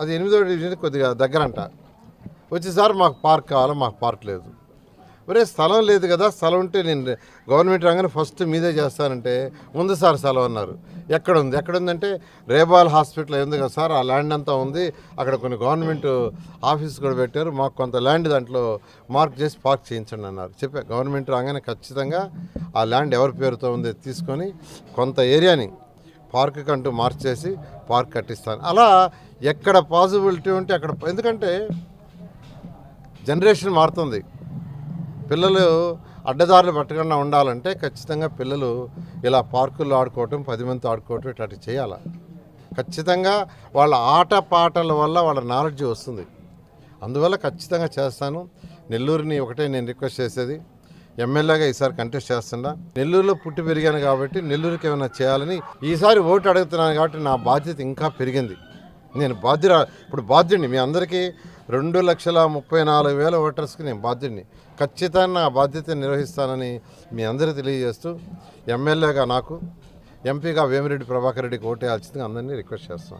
అది ఎనిమిదో డివిజన్ కొద్దిగా దగ్గరంట. వచ్చి సార్ మాకు పార్క్ కావాలి? మాకు పార్క్ లేదు. ఒరే స్థలం లేదు కదా. స్థలం ఉంటే నేను గవర్నమెంట్ రాగానే ఫస్ట్ మీదే చేస్తానంటే ఉంది సార్ స్థలం అన్నారు. ఎక్కడ ఉంది ఎక్కడ ఉందంటే రేబాల్ హాస్పిటల్ ఉంది కదా సార్. ఆ ల్యాండ్ అంతా ఉంది. అక్కడ కొన్ని గవర్నమెంట్ ఆఫీస్ కూడా పెట్టారు. మాకు కొంత ల్యాండ్ దాంట్లో మార్క్ చేసి పార్క్ చేయించండి అన్నారు. చెప్పా గవర్నమెంట్ రాగానే ఖచ్చితంగా ఆ ల్యాండ్ ఎవరి పేరుతో ఉంది తీసుకొని కొంత ఏరియాని పార్క్ అంటూ మార్చేసి పార్క్ కట్టిస్తాను. అలా ఎక్కడ పాసిబిలిటీ ఉంటే అక్కడ ఎందుకంటే జనరేషన్ మారుతుంది. పిల్లలు అడ్డదారులు పట్టకుండా ఉండాలంటే ఖచ్చితంగా పిల్లలు ఇలా పార్కుల్లో ఆడుకోవటం పది మందితో ఆడుకోవటం ఇట్లాంటివి చేయాలి? ఖచ్చితంగా వాళ్ళ ఆట పాటల వల్ల వాళ్ళ నాలెడ్జ్ వస్తుంది. అందువల్ల ఖచ్చితంగా చేస్తాను. నెల్లూరుని ఒకటే నేను రిక్వెస్ట్ చేసేది. ఎమ్మెల్యేగా ఈసారి కంటెస్ట్ చేస్తున్నా. నెల్లూరులో పుట్టి పెరిగాను కాబట్టి నెల్లూరుకి ఏమైనా చేయాలని ఈసారి ఓటు అడుగుతున్నాను కాబట్టి నా బాధ్యత ఇంకా పెరిగింది. నేను బాధ్యురా ఇప్పుడు బాధ్యుడిని. మీ అందరికీ రెండు లక్షల ముప్పై నాలుగు వేల ఓటర్స్కి నేను బాధ్యుడిని. ఖచ్చితంగా నా బాధ్యత నిర్వహిస్తానని మీ అందరికీ తెలియజేస్తూ ఎమ్మెల్యేగా నాకు ఎంపీగా వేమిరెడ్డి ప్రభాకర్ రెడ్డికి ఓటేయాల్సిందిగా అందరినీ రిక్వెస్ట్ చేస్తాను